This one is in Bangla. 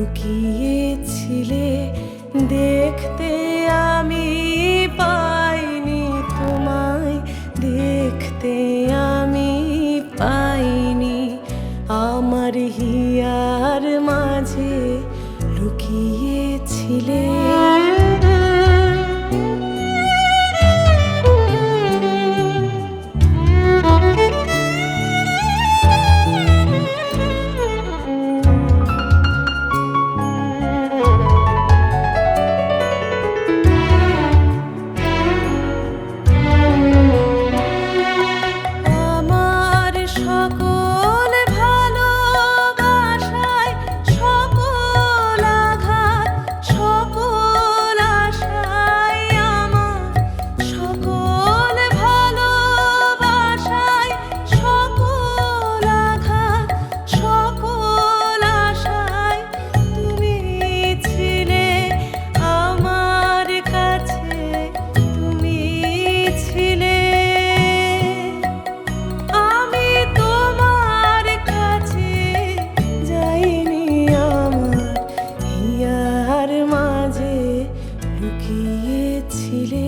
লুকিয়েছিলে দেখতে আমি পা Tatile